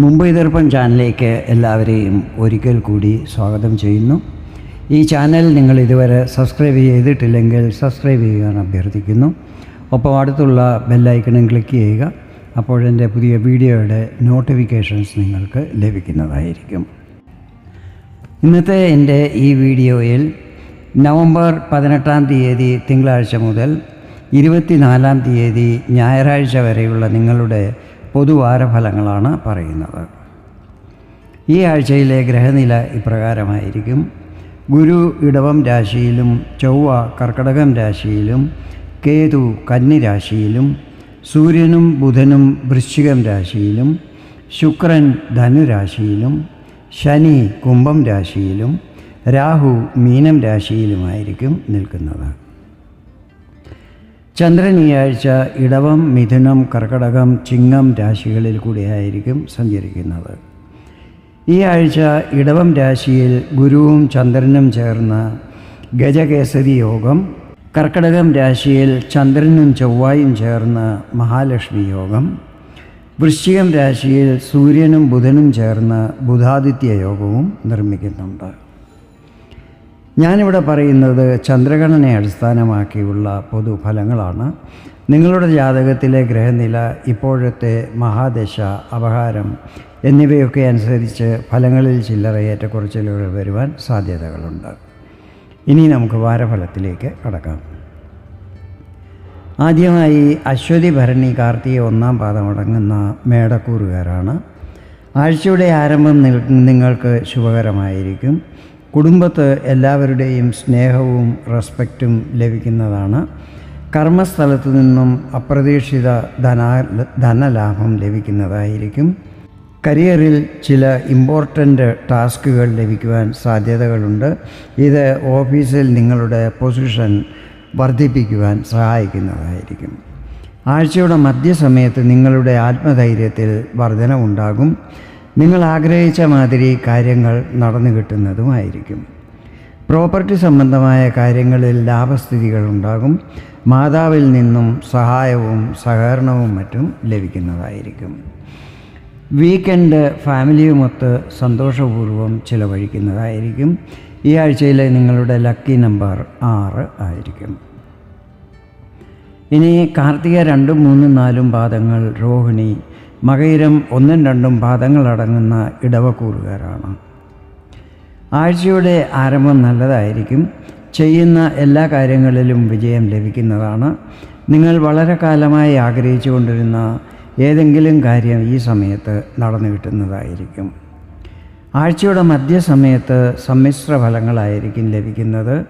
മുംബൈ ദർപ്പൺ ചാനലിലേക്ക് എല്ലാവരെയും ഒരിക്കൽ കൂടി സ്വാഗതം ചെയ്യുന്നു. ഈ ചാനൽ നിങ്ങൾ ഇതുവരെ സബ്സ്ക്രൈബ് ചെയ്തിട്ടില്ലെങ്കിൽ സബ്സ്ക്രൈബ് ചെയ്യാൻ അഭ്യർത്ഥിക്കുന്നു. ഒപ്പം അടുത്തുള്ള ബെല്ലൈക്കണും ക്ലിക്ക് ചെയ്യുക. അപ്പോഴെന്റെ പുതിയ വീഡിയോയുടെ നോട്ടിഫിക്കേഷൻസ് നിങ്ങൾക്ക് ലഭിക്കുന്നതായിരിക്കും. ഇന്നത്തെ എന്റെ ഈ വീഡിയോയിൽ നവംബർ പതിനെട്ടാം തീയതി തിങ്കളാഴ്ച മുതൽ ഇരുപത്തിനാലാം തീയതി ഞായറാഴ്ച വരെയുള്ള നിങ്ങളുടെ പൊതുവാരഫലങ്ങളാണ് പറയുന്നത്. ഈ ആഴ്ചയിലെ ഗ്രഹനില ഇപ്രകാരമായിരിക്കും. ഗുരു ഇടവം രാശിയിലും ചൊവ്വ കർക്കടകം രാശിയിലും കേതു കന്നി രാശിയിലും സൂര്യനും ബുധനും വൃശ്ചികം രാശിയിലും ശുക്രൻ ധനുരാശിയിലും ശനി കുംഭം രാശിയിലും രാഹു മീനം രാശിയിലുമായിരിക്കും നിൽക്കുന്നത്. ചന്ദ്രൻ ഈ ആഴ്ച ഇടവം മിഥുനം കർക്കടകം ചിങ്ങം രാശികളിൽ കൂടിയായിരിക്കും സഞ്ചരിക്കുന്നത്. ഈ ആഴ്ച ഇടവം രാശിയിൽ ഗുരുവും ചന്ദ്രനും ചേർന്ന ഗജകേസരി യോഗം കർക്കടകം രാശിയിൽ ചന്ദ്രനും ചൊവ്വായും ചേർന്ന് മഹാലക്ഷ്മി യോഗം വൃശ്ചികം രാശിയിൽ സൂര്യനും ബുധനും ചേർന്ന് ബുധാദിത്യ യോഗവും നിർമ്മിക്കുന്നുണ്ട്. ഞാനിവിടെ പറയുന്നത് ചന്ദ്രഗണനെ അടിസ്ഥാനമാക്കിയുള്ള പൊതുഫലങ്ങളാണ്. നിങ്ങളുടെ ജാതകത്തിലെ ഗ്രഹനില ഇപ്പോഴത്തെ മഹാദശ അപഹാരം എന്നിവയൊക്കെ അനുസരിച്ച് ഫലങ്ങളിൽ ചില്ലറ ഏറ്റക്കുറച്ചിലുകൾ വരുവാൻ സാധ്യതകളുണ്ട്. ഇനി നമുക്ക് വാരഫലത്തിലേക്ക് കടക്കാം. ആദ്യമായി അശ്വതി ഭരണി കാർത്തിക ഒന്നാം പാദമടങ്ങുന്ന മേടക്കൂറുകാരാണ്. ആഴ്ചയുടെ ആരംഭം നിങ്ങൾക്ക് ശുഭകരമായിരിക്കും. കുടുംബത്ത് എല്ലാവരുടെയും സ്നേഹവും റെസ്പെക്റ്റും ലഭിക്കുന്നതാണ്. കർമ്മസ്ഥലത്തു നിന്നും അപ്രതീക്ഷിത ധനാ ധനലാഭം ലഭിക്കുന്നതായിരിക്കും. കരിയറിൽ ചില ഇമ്പോർട്ടന്റ് ടാസ്കുകൾ ലഭിക്കുവാൻ സാധ്യതകളുണ്ട്. ഇത് ഓഫീസിൽ നിങ്ങളുടെ പൊസിഷൻ വർദ്ധിപ്പിക്കുവാൻ സഹായിക്കുന്നതായിരിക്കും. ആഴ്ചയുടെ മധ്യസമയത്ത് നിങ്ങളുടെ ആത്മധൈര്യത്തിൽ വർധനവുണ്ടാകും. നിങ്ങൾ ആഗ്രഹിച്ച മാതിരി കാര്യങ്ങൾ നടന്നു കിട്ടുന്നതുമായിരിക്കും. പ്രോപ്പർട്ടി സംബന്ധമായ കാര്യങ്ങളിൽ ലാഭസ്ഥിതികൾ ഉണ്ടാകും. മാതാവിൽ നിന്നും സഹായവും സഹകരണവും മറ്റും ലഭിക്കുന്നതായിരിക്കും. വീക്കെൻഡ് ഫാമിലിയുമൊത്ത് സന്തോഷപൂർവം ചിലവഴിക്കുന്നതായിരിക്കും. ഈ ആഴ്ചയിലെ നിങ്ങളുടെ ലക്കി നമ്പർ ആറ് ആയിരിക്കും. ഇനി കാർത്തിക രണ്ടും മൂന്നും നാലും പാദങ്ങൾ രോഹിണി മകയിരം ഒന്നും രണ്ടും പാദങ്ങളടങ്ങുന്ന ഇടവക്കൂറുകാരാണ്. ആഴ്ചയുടെ ആരംഭം നല്ലതായിരിക്കും. ചെയ്യുന്ന എല്ലാ കാര്യങ്ങളിലും വിജയം ലഭിക്കുന്നതാണ്. നിങ്ങൾ വളരെ കാലമായി ആഗ്രഹിച്ചു കൊണ്ടിരുന്ന ഏതെങ്കിലും കാര്യം ഈ സമയത്ത് നടന്നു കിട്ടുന്നതായിരിക്കും. ആഴ്ചയുടെ മധ്യസമയത്ത് സമ്മിശ്ര ഫലങ്ങളായിരിക്കും ലഭിക്കുന്നത്.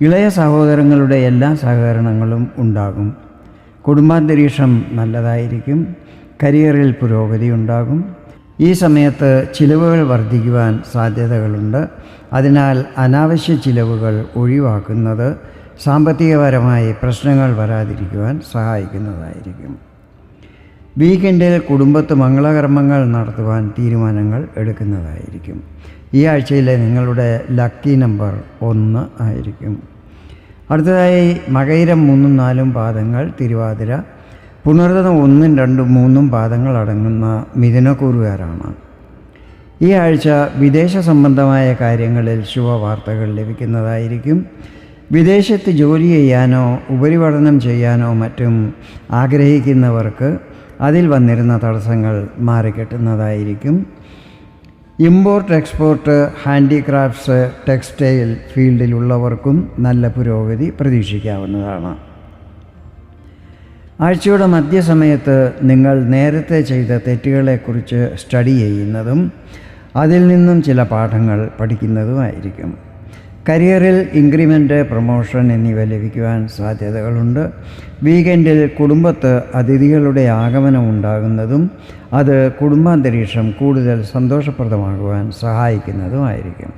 ഇളയ സഹോദരങ്ങളുടെ എല്ലാ സഹകരണങ്ങളും ഉണ്ടാകും. കുടുംബാന്തരീക്ഷം നല്ലതായിരിക്കും. കരിയറിൽ പുരോഗതി ഉണ്ടാകും. ഈ സമയത്ത് ചിലവുകൾ വർദ്ധിക്കുവാൻ സാധ്യതകളുണ്ട്. അതിനാൽ അനാവശ്യ ചിലവുകൾ ഒഴിവാക്കുന്നത് സാമ്പത്തികപരമായി പ്രശ്നങ്ങൾ വരാതിരിക്കുവാൻ സഹായിക്കുന്നതായിരിക്കും. വീക്കെൻഡിൽ കുടുംബത്ത് മംഗളകർമ്മങ്ങൾ നടത്തുവാൻ തീരുമാനങ്ങൾ എടുക്കുന്നതായിരിക്കും. ഈ ആഴ്ചയിലെ നിങ്ങളുടെ ലക്കി നമ്പർ ഒന്ന് ആയിരിക്കും. അടുത്തതായി മകയിരം മൂന്നും നാലും പാദങ്ങൾ തിരുവാതിര. പുണർതം ഒന്നും രണ്ടും മൂന്നും പാദങ്ങൾ അടങ്ങുന്ന മിഥുനക്കൂറുകാരാണ് ഈ ആഴ്ച വിദേശ സംബന്ധമായ കാര്യങ്ങളിൽ ശുഭവാർത്തകൾ ലഭിക്കുന്നതായിരിക്കും. വിദേശത്ത് ജോലി ചെയ്യാനോ ഉപരിപഠനം ചെയ്യാനോ മറ്റും ആഗ്രഹിക്കുന്നവർക്ക് അതിൽ വന്നിരുന്ന തടസ്സങ്ങൾ മാറിക്കിട്ടുന്നതായിരിക്കും. ഇമ്പോർട്ട് എക്സ്പോർട്ട് ഹാൻഡിക്രാഫ്റ്റ്സ് ടെക്സ്റ്റൈൽ ഫീൽഡിലുള്ളവർക്കും നല്ല പുരോഗതി പ്രതീക്ഷിക്കാവുന്നതാണ്. ആഴ്ചയുടെ മധ്യസമയത്ത് നിങ്ങൾ നേരത്തെ ചെയ്ത തെറ്റുകളെക്കുറിച്ച് സ്റ്റഡി ചെയ്യുന്നതും അതിൽ നിന്നും ചില പാഠങ്ങൾ പഠിക്കുന്നതുമായിരിക്കും. കരിയറിൽ ഇൻക്രിമെന്റ് പ്രൊമോഷൻ എന്നിവ ലഭിക്കുവാൻ സാധ്യതകളുണ്ട്. വീക്കെൻഡിൽ കുടുംബത്ത് അതിഥികളുടെ ആഗമനം ഉണ്ടാകുന്നതും അത് കുടുംബാന്തരീക്ഷം കൂടുതൽ സന്തോഷപ്രദമാകുവാൻ സഹായിക്കുന്നതുമായിരിക്കും.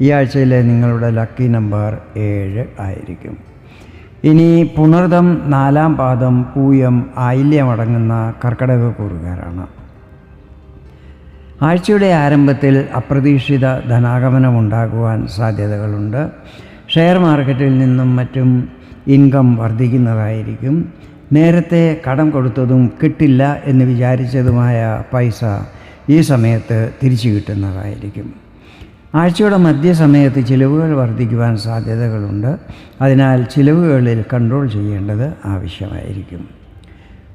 ഈ ആഴ്ചയിലെ നിങ്ങളുടെ ലക്കി നമ്പർ ഏഴ് ആയിരിക്കും. ഇനി പുണർദം നാലാം പാദം പൂയം ആയില്യമടങ്ങുന്ന കർക്കടക കൂറുകാരാണ്. ആഴ്ചയുടെ ആരംഭത്തിൽ അപ്രതീക്ഷിത ധനാഗമനം ഉണ്ടാകുവാൻ സാധ്യതകളുണ്ട്. ഷെയർ മാർക്കറ്റിൽ നിന്നും മറ്റും ഇൻകം വർദ്ധിക്കുന്നതായിരിക്കും. നേരത്തെ കടം കൊടുത്തതും കിട്ടില്ല എന്ന് വിചാരിച്ചതുമായ പൈസ ഈ സമയത്ത് തിരിച്ചു കിട്ടുന്നതായിരിക്കും. ആഴ്ചയുടെ മധ്യസമയത്ത് ചിലവുകൾ വർദ്ധിക്കുവാൻ സാധ്യതകളുണ്ട്. അതിനാൽ ചിലവുകളിൽ കൺട്രോൾ ചെയ്യേണ്ടത് ആവശ്യമായിരിക്കും.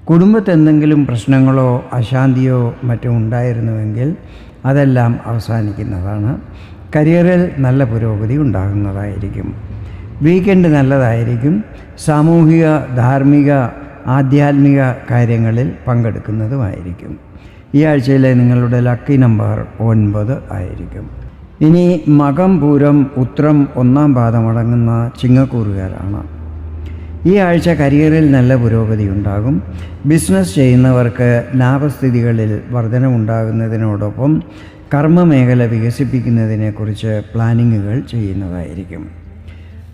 കുടുംബത്ത് എന്തെങ്കിലും പ്രശ്നങ്ങളോ അശാന്തിയോ മറ്റോ ഉണ്ടായിരുന്നുവെങ്കിൽ അതെല്ലാം അവസാനിക്കുന്നതാണ്. കരിയറിൽ നല്ല പുരോഗതി ഉണ്ടാകുന്നതായിരിക്കും. വീക്കെൻഡ് നല്ലതായിരിക്കും. സാമൂഹിക ധാർമ്മിക ആധ്യാത്മിക കാര്യങ്ങളിൽ പങ്കെടുക്കുന്നതുമായിരിക്കും. ഈ ആഴ്ചയിലെ നിങ്ങളുടെ ലക്കി നമ്പർ ഒൻപത് ആയിരിക്കും. ഇനി മകം പൂരം ഉത്രം ഒന്നാം പാദമടങ്ങുന്ന ചിങ്ങക്കൂറുകാരാണ്. ഈ ആഴ്ച കരിയറിൽ നല്ല പുരോഗതി ഉണ്ടാകും. ബിസിനസ് ചെയ്യുന്നവർക്ക് ലാഭസ്ഥിതികളിൽ വർധനമുണ്ടാകുന്നതിനോടൊപ്പം കർമ്മമേഖല വികസിപ്പിക്കുന്നതിനെക്കുറിച്ച് പ്ലാനിങ്ങുകൾ ചെയ്യുന്നതായിരിക്കും.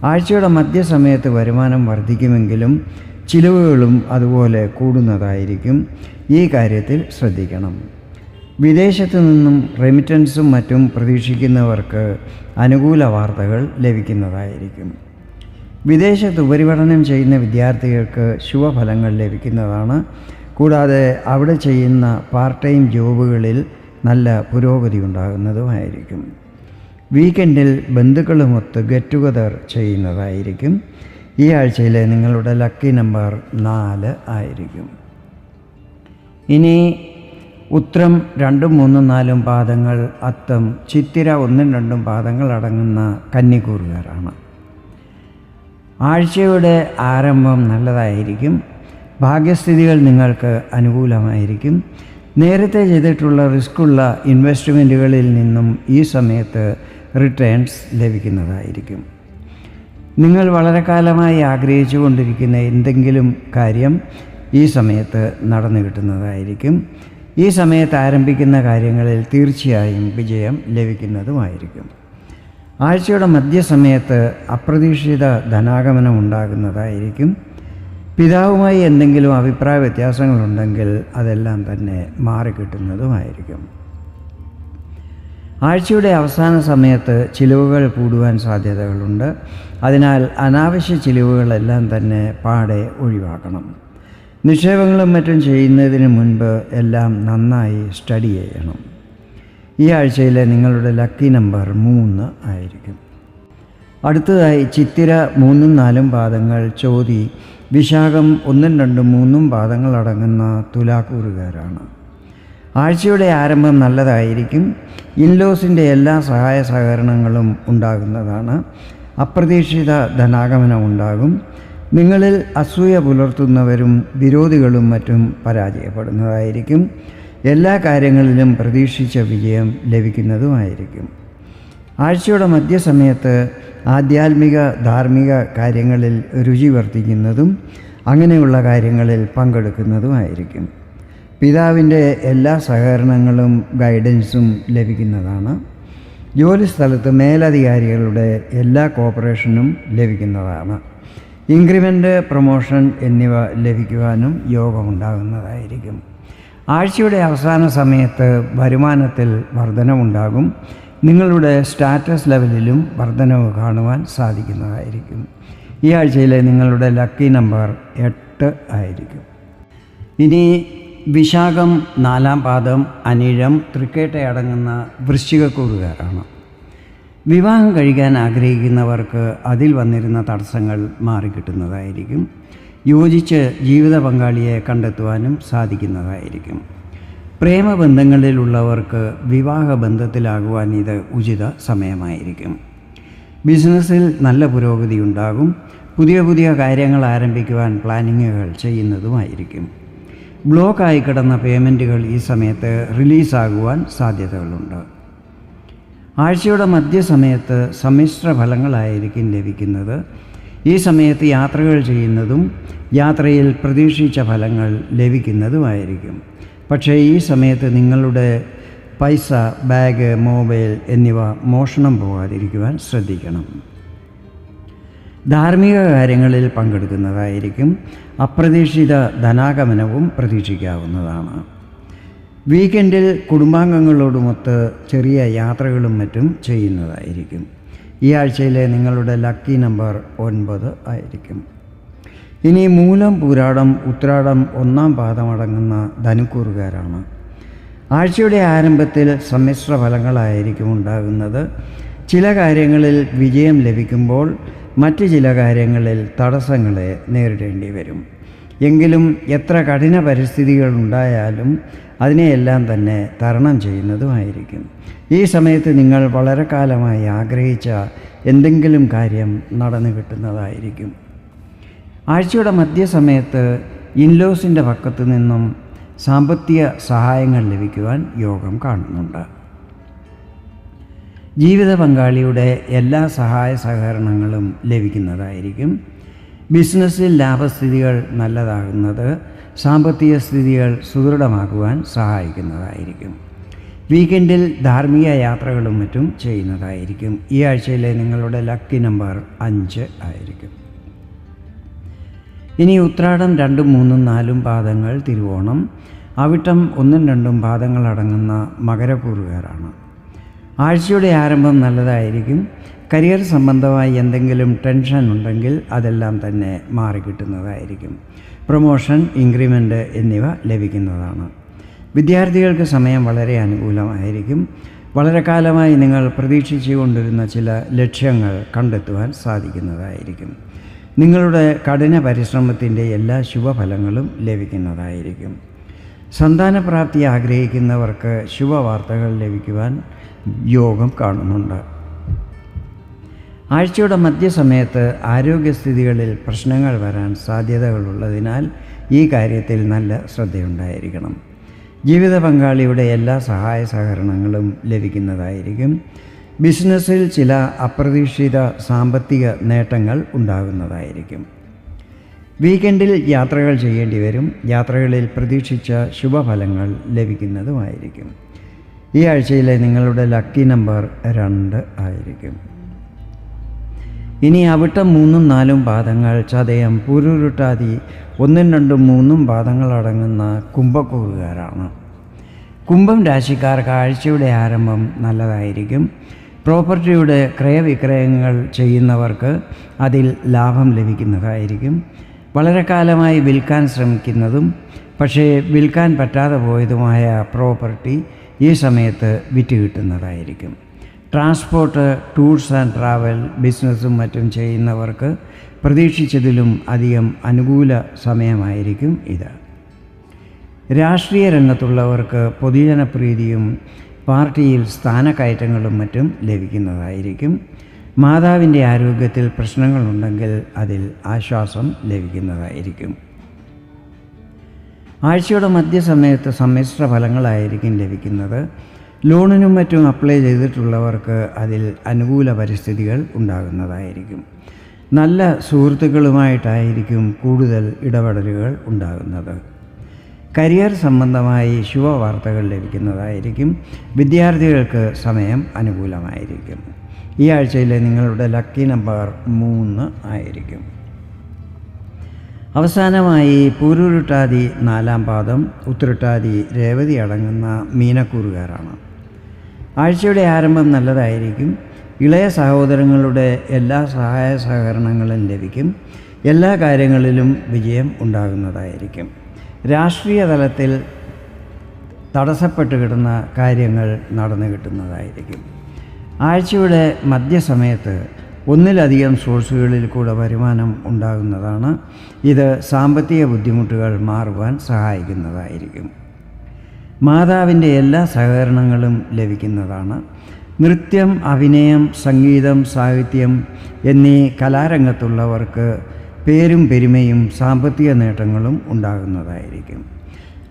ആഴ്ചയുടെ മധ്യസമയത്ത് വരുമാനം വർദ്ധിക്കുമെങ്കിലും ചിലവുകളും അതുപോലെ കൂടുന്നതായിരിക്കും. ഈ കാര്യത്തിൽ ശ്രദ്ധിക്കണം. വിദേശത്തു നിന്നും റെമിറ്റൻസും മറ്റും പ്രതീക്ഷിക്കുന്നവർക്ക് അനുകൂല വാർത്തകൾ ലഭിക്കുന്നതായിരിക്കും. വിദേശത്ത് ഉപരിപഠനം ചെയ്യുന്ന വിദ്യാർത്ഥികൾക്ക് ശുഭഫലങ്ങൾ ലഭിക്കുന്നതാണ്. കൂടാതെ അവിടെ ചെയ്യുന്ന പാർട്ട് ടൈം ജോബുകളിൽ നല്ല പുരോഗതി ഉണ്ടാകുന്നതുമായിരിക്കും. വീക്കെൻഡിൽ ബന്ധുക്കളുമൊത്ത് ഗെറ്റ് ടുഗദർ ചെയ്യുന്നതായിരിക്കും. ഈ ആഴ്ചയിലെ നിങ്ങളുടെ ലക്കി നമ്പർ നാല് ആയിരിക്കും. ഇനി ഉത്രം രണ്ടും മൂന്നും നാലും പാദങ്ങൾ അത്തം ചിത്തിര ഒന്നും രണ്ടും പാദങ്ങൾ അടങ്ങുന്ന കന്നിക്കൂറുകാരാണ്. ആഴ്ചയുടെ ആരംഭം നല്ലതായിരിക്കും. ഭാഗ്യസ്ഥിതികൾ നിങ്ങൾക്ക് അനുകൂലമായിരിക്കും. നേരത്തെ ചെയ്തിട്ടുള്ള റിസ്ക്കുള്ള ഇൻവെസ്റ്റ്മെന്റുകളിൽ നിന്നും ഈ സമയത്ത് റിട്ടേൺസ് ലഭിക്കുന്നതായിരിക്കും. നിങ്ങൾ വളരെ കാലമായി ആഗ്രഹിച്ചു കൊണ്ടിരിക്കുന്ന എന്തെങ്കിലും കാര്യം ഈ സമയത്ത് നടന്നു കിട്ടുന്നതായിരിക്കും. ഈ സമയത്ത് ആരംഭിക്കുന്ന കാര്യങ്ങളിൽ തീർച്ചയായും വിജയം ലഭിക്കുന്നതുമായിരിക്കും. ആഴ്ചയുടെ മധ്യസമയത്ത് അപ്രതീക്ഷിത ധനാഗമനം ഉണ്ടാകുന്നതായിരിക്കും. പിതാവുമായി എന്തെങ്കിലും അഭിപ്രായ വ്യത്യാസങ്ങളുണ്ടെങ്കിൽ അതെല്ലാം തന്നെ മാറിക്കിട്ടുന്നതുമായിരിക്കും. ആഴ്ചയുടെ അവസാന സമയത്ത് ചിലവുകൾ കൂടുവാൻ സാധ്യതകളുണ്ട്. അതിനാൽ അനാവശ്യ ചിലവുകളെല്ലാം തന്നെ പാടെ ഒഴിവാക്കണം. നിക്ഷേപങ്ങളും മറ്റും ചെയ്യുന്നതിന് മുൻപ് എല്ലാം നന്നായി സ്റ്റഡി ചെയ്യണം. ഈ ആഴ്ചയിലെ നിങ്ങളുടെ ലക്കി നമ്പർ മൂന്ന് ആയിരിക്കും. അടുത്തതായി ചിത്തിര മൂന്നും നാലും പാദങ്ങൾ ചോതി വിശാഖം ഒന്നും രണ്ടും മൂന്നും പാദങ്ങൾ അടങ്ങുന്ന തുലാക്കൂറുകാരാണ്. ആഴ്ചയുടെ ആരംഭം നല്ലതായിരിക്കും. ഇൻലോസിന്റെ എല്ലാ സഹായ സഹകരണങ്ങളും ഉണ്ടാകുന്നതാണ്. അപ്രതീക്ഷിത ധനാഗമനം ഉണ്ടാകും. നിങ്ങളിൽ അസൂയ പുലർത്തുന്നവരും വിരോധികളും മറ്റും പരാജയപ്പെടുന്നതായിരിക്കും. എല്ലാ കാര്യങ്ങളിലും പ്രതീക്ഷിച്ച വിജയം ലഭിക്കുന്നതുമായിരിക്കും. ആഴ്ചയുടെ മധ്യസമയത്ത് ആധ്യാത്മിക ധാർമ്മിക കാര്യങ്ങളിൽ രുചി വർദ്ധിക്കുന്നതും അങ്ങനെയുള്ള കാര്യങ്ങളിൽ പങ്കെടുക്കുന്നതുമായിരിക്കും. പിതാവിന്റെ എല്ലാ സഹകരണങ്ങളും ഗൈഡൻസും ലഭിക്കുന്നതാണ്. ജോലിസ്ഥലത്ത് മേലധികാരികളുടെ എല്ലാ കോപ്പറേഷനും ലഭിക്കുന്നതാണ്. ഇൻക്രിമെന്റ് പ്രൊമോഷൻ എന്നിവ ലഭിക്കുവാനും യോഗമുണ്ടാകുന്നതായിരിക്കും. ആഴ്ചയുടെ അവസാന സമയത്ത് വരുമാനത്തിൽ വർധനവുണ്ടാകും നിങ്ങളുടെ സ്റ്റാറ്റസ് ലെവലിലും വർധനവ് കാണുവാൻ സാധിക്കുന്നതായിരിക്കും. ഈ ആഴ്ചയിലെ നിങ്ങളുടെ ലക്കി നമ്പർ എട്ട് ആയിരിക്കും. ഇനി വിശാഖം നാലാം പാദം അനിഴം തൃക്കേട്ടയടങ്ങുന്ന വൃശ്ചികക്കൂറുകാരാണ്. വിവാഹം കഴിക്കാൻ ആഗ്രഹിക്കുന്നവർക്ക് അതിൽ വന്നിരുന്ന തടസ്സങ്ങൾ മാറിക്കിട്ടുന്നതായിരിക്കും. യോജിച്ച് ജീവിത പങ്കാളിയെ കണ്ടെത്തുവാനും സാധിക്കുന്നതായിരിക്കും. പ്രേമബന്ധങ്ങളിലുള്ളവർക്ക് വിവാഹ ബന്ധത്തിലാകുവാൻ ഇത് ഉചിത സമയമായിരിക്കും. ബിസിനസ്സിൽ നല്ല പുരോഗതി ഉണ്ടാകും. പുതിയ പുതിയ കാര്യങ്ങൾ ആരംഭിക്കുവാൻ പ്ലാനിങ്ങുകൾ ചെയ്യുന്നതുമായിരിക്കും. ബ്ലോക്കായി കിടന്ന പേയ്മെന്റുകൾ ഈ സമയത്ത് റിലീസാകുവാൻ സാധ്യതകളുണ്ട്. ആഴ്ചയുടെ മധ്യസമയത്ത് സമ്മിശ്ര ഫലങ്ങളായിരിക്കും ലഭിക്കുന്നത്. ഈ സമയത്ത് യാത്രകൾ ചെയ്യുന്നതും യാത്രയിൽ പ്രതീക്ഷിച്ച ഫലങ്ങൾ ലഭിക്കുന്നതുമായിരിക്കും. പക്ഷേ ഈ സമയത്ത് നിങ്ങളുടെ പൈസ ബാഗ് മൊബൈൽ എന്നിവ മോഷണം പോകാതിരിക്കുവാൻ ശ്രദ്ധിക്കണം. ധാർമ്മിക കാര്യങ്ങളിൽ പങ്കെടുക്കുന്നതായിരിക്കും. അപ്രതീക്ഷിത ധനാഗമനവും പ്രതീക്ഷിക്കാവുന്നതാണ്. വീക്കെൻഡിൽ കുടുംബാംഗങ്ങളോടുമൊത്ത് ചെറിയ യാത്രകളും മറ്റും ചെയ്യുന്നതായിരിക്കും. ഈ ആഴ്ചയിലെ നിങ്ങളുടെ ലക്കി നമ്പർ ഒൻപത് ആയിരിക്കും. ഇനി മൂലം പൂരാടം ഉത്രാടം ഒന്നാം പാദമടങ്ങുന്ന ധനുക്കൂറുകാരാണ്. ആഴ്ചയുടെ ആരംഭത്തിൽ സമ്മിശ്ര ഫലങ്ങളായിരിക്കും ഉണ്ടാകുന്നത്. ചില കാര്യങ്ങളിൽ വിജയം ലഭിക്കുമ്പോൾ മറ്റ് ചില കാര്യങ്ങളിൽ തടസ്സങ്ങളെ നേരിടേണ്ടി വരും. എങ്കിലും എത്ര കഠിന പരിസ്ഥിതികൾ ഉണ്ടായാലും അതിനെയെല്ലാം തന്നെ തരണം ചെയ്യുന്നതുമായിരിക്കും. ഈ സമയത്ത് നിങ്ങൾ വളരെ കാലമായി ആഗ്രഹിച്ച എന്തെങ്കിലും കാര്യം നടന്നു കിട്ടുന്നതായിരിക്കും. ആഴ്ചയുടെ മധ്യസമയത്ത് ഇൻലോസിന്റെ പക്കത്തു നിന്നും സാമ്പത്തിക സഹായങ്ങൾ ലഭിക്കുവാൻ യോഗം കാണുന്നുണ്ട്. ജീവിത പങ്കാളിയുടെ എല്ലാ സഹായ സഹകരണങ്ങളും ലഭിക്കുന്നതായിരിക്കും. ബിസിനസ്സിൽ ലാഭസ്ഥിതികൾ നല്ലതാകുന്നത് സാമ്പത്തിക സ്ഥിതികൾ സുദൃഢമാക്കുവാൻ സഹായിക്കുന്നതായിരിക്കും. വീക്കെൻഡിൽ ധാർമ്മിക യാത്രകളും മറ്റും ചെയ്യുന്നതായിരിക്കും. ഈ ആഴ്ചയിലെ നിങ്ങളുടെ ലക്കി നമ്പർ അഞ്ച് ആയിരിക്കും. ഇനി ഉത്രാടം രണ്ടും മൂന്നും നാലും പാദങ്ങൾ തിരുവോണം. അവിട്ടം ഒന്നും രണ്ടും പാദങ്ങൾ അടങ്ങുന്ന ആഴ്ചയുടെ ആരംഭം നല്ലതായിരിക്കും. കരിയർ സംബന്ധമായി എന്തെങ്കിലും ടെൻഷൻ ഉണ്ടെങ്കിൽ അതെല്ലാം തന്നെ മാറിക്കിട്ടുന്നതായിരിക്കും പ്രൊമോഷൻ ഇൻക്രിമെന്റ് എന്നിവ ലഭിക്കുന്നതാണ്. വിദ്യാർത്ഥികൾക്ക് സമയം വളരെ അനുകൂലമായിരിക്കും. വളരെ കാലമായി നിങ്ങൾ പ്രതീക്ഷിച്ചു കൊണ്ടിരുന്ന ചില ലക്ഷ്യങ്ങൾ കണ്ടെത്തുവാൻ സാധിക്കുന്നതായിരിക്കും. നിങ്ങളുടെ കഠിന പരിശ്രമത്തിന്റെ എല്ലാ ശുഭഫലങ്ങളും ലഭിക്കുന്നതായിരിക്കും. സന്താനപ്രാപ്തി ആഗ്രഹിക്കുന്നവർക്ക് ശുഭവാർത്തകൾ ലഭിക്കുവാൻ യോഗം കാണുന്നുണ്ട്. ആഴ്ചയുടെ മധ്യസമയത്ത് ആരോഗ്യസ്ഥിതികളിൽ പ്രശ്നങ്ങൾ വരാൻ സാധ്യതകളുള്ളതിനാൽ ഈ കാര്യത്തിൽ നല്ല ശ്രദ്ധയുണ്ടായിരിക്കണം. ജീവിത പങ്കാളിയുടെ എല്ലാ സഹായ സഹകരണങ്ങളും ലഭിക്കുന്നതായിരിക്കും. ബിസിനസ്സിൽ ചില അപ്രതീക്ഷിത സാമ്പത്തിക നേട്ടങ്ങൾ ഉണ്ടാകുന്നതായിരിക്കും. വീക്കെൻഡിൽ യാത്രകൾ ചെയ്യേണ്ടി വരും. യാത്രകളിൽ പ്രതീക്ഷിച്ച ശുഭഫലങ്ങൾ ലഭിക്കുന്നതുമായിരിക്കും. ഈ ആഴ്ചയിലെ നിങ്ങളുടെ ലക്കി നമ്പർ രണ്ട് ആയിരിക്കും. ഇനി അവിട്ടം മൂന്നും നാലും പാദങ്ങൾ ചതയം പുരുരുട്ടാതി ഒന്നും രണ്ടും മൂന്നും പാദങ്ങൾ അടങ്ങുന്ന കുംഭക്കൂറുകാരാണ്. കുംഭം രാശിക്കാർക്ക് ആഴ്ചയുടെ ആരംഭം നല്ലതായിരിക്കും. പ്രോപ്പർട്ടിയുടെ ക്രയവിക്രയങ്ങൾ ചെയ്യുന്നവർക്ക് അതിൽ ലാഭം ലഭിക്കുന്നതായിരിക്കും. വളരെ കാലമായി വിൽക്കാൻ ശ്രമിക്കുന്നതും പക്ഷേ വിൽക്കാൻ പറ്റാതെ പോയതുമായ പ്രോപ്പർട്ടി ഈ സമയത്ത് വിറ്റ് കിട്ടുന്നതായിരിക്കും ട്രാൻസ്പോർട്ട് ടൂർസ് ആൻഡ് ട്രാവൽ ബിസിനസ്സും മറ്റും ചെയ്യുന്നവർക്ക് പ്രതീക്ഷിച്ചതിലും അധികം അനുകൂല സമയമായിരിക്കും ഇത്. രാഷ്ട്രീയ രംഗത്തുള്ളവർക്ക് പൊതുജനപ്രീതിയും പാർട്ടിയിൽ സ്ഥാനക്കയറ്റങ്ങളും മറ്റും ലഭിക്കുന്നതായിരിക്കും. മാതാവിന്റെ ആരോഗ്യത്തിൽ പ്രശ്നങ്ങളുണ്ടെങ്കിൽ അതിൽ ആശ്വാസം ലഭിക്കുന്നതായിരിക്കും. ആഴ്ചയുടെ മധ്യസമയത്ത് സമ്മിശ്ര ഫലങ്ങളായിരിക്കും ലഭിക്കുന്നത്. ലോണിനും മറ്റും അപ്ലൈ ചെയ്തിട്ടുള്ളവർക്ക് അതിൽ അനുകൂല പരിസ്ഥിതികൾ ഉണ്ടാകുന്നതായിരിക്കും. നല്ല സുഹൃത്തുക്കളുമായിട്ടായിരിക്കും കൂടുതൽ ഇടപെടലുകൾ ഉണ്ടാകുന്നത്. കരിയർ സംബന്ധമായി ശുഭവാർത്തകൾ ലഭിക്കുന്നതായിരിക്കും. വിദ്യാർത്ഥികൾക്ക് സമയം അനുകൂലമായിരിക്കും. ഈ ആഴ്ചയിലെ നിങ്ങളുടെ ലക്കി നമ്പർ മൂന്ന് ആയിരിക്കും. അവസാനമായി പൂരുരുട്ടാതി നാലാം പാദം ഉത്തരട്ടാതി രേവതി അടങ്ങുന്ന മീനക്കൂറുകാരാണ്. ആഴ്ചയുടെ ആരംഭം നല്ലതായിരിക്കും. ഇളയ സഹോദരങ്ങളുടെ എല്ലാ സഹായ സഹകരണങ്ങളും ലഭിക്കും. എല്ലാ കാര്യങ്ങളിലും വിജയം ഉണ്ടാകുന്നതായിരിക്കും. രാഷ്ട്രീയ തലത്തിൽ തടസ്സപ്പെട്ട് കിടന്ന കാര്യങ്ങൾ നടന്നു കിട്ടുന്നതായിരിക്കും. ആഴ്ചയുടെ മധ്യസമയത്ത് ഒന്നിലധികം സോഴ്സുകളിൽ കൂടെ വരുമാനം ഉണ്ടാകുന്നതാണ്. ഇത് സാമ്പത്തിക ബുദ്ധിമുട്ടുകൾ മാറുവാൻ സഹായിക്കുന്നതായിരിക്കും. മാതാവിന്റെ എല്ലാ സഹകരണങ്ങളും ലഭിക്കുന്നതാണ്. നൃത്യം അഭിനയം സംഗീതം സാഹിത്യം എന്നീ കലാരംഗത്തുള്ളവർക്ക് പേരും പെരുമയും സാമ്പത്തിക നേട്ടങ്ങളും ഉണ്ടാകുന്നതായിരിക്കും.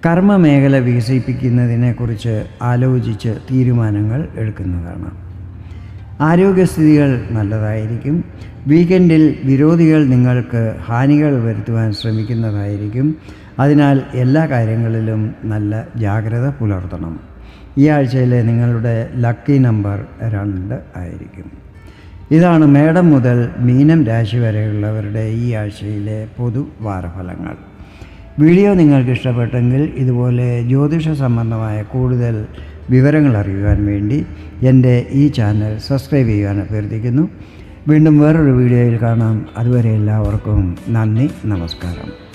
കർമ്മമേഖല വികസിപ്പിക്കുന്നതിനെക്കുറിച്ച് ആലോചിച്ച് തീരുമാനങ്ങൾ എടുക്കുന്നതാണ്. ആരോഗ്യസ്ഥിതികൾ നല്ലതായിരിക്കും. വീക്കെൻഡിൽ വിരോധികൾ നിങ്ങൾക്ക് ഹാനികൾ വരുത്തുവാൻ ശ്രമിക്കുന്നതായിരിക്കും. അതിനാൽ എല്ലാ കാര്യങ്ങളിലും നല്ല ജാഗ്രത പുലർത്തണം. ഈ ആഴ്ചയിലെ നിങ്ങളുടെ ലക്കി നമ്പർ രണ്ട് ആയിരിക്കും. ഇതാണ് മേടം മുതൽ മീനം രാശി വരെയുള്ളവരുടെ ഈ ആഴ്ചയിലെ പൊതു വാരഫലങ്ങൾ. വീഡിയോ നിങ്ങൾക്ക് ഇഷ്ടപ്പെട്ടെങ്കിൽ ഇതുപോലെ ജ്യോതിഷ സംബന്ധമായ കൂടുതൽ വിവരങ്ങൾ അറിയുവാൻ വേണ്ടി എന്റെ ഈ ചാനൽ സബ്സ്ക്രൈബ് ചെയ്യാൻ അഭ്യർത്ഥിക്കുന്നു. വീണ്ടും വേറൊരു വീഡിയോയിൽ കാണാം. അതുവരെ എല്ലാവർക്കും നന്ദി നമസ്കാരം.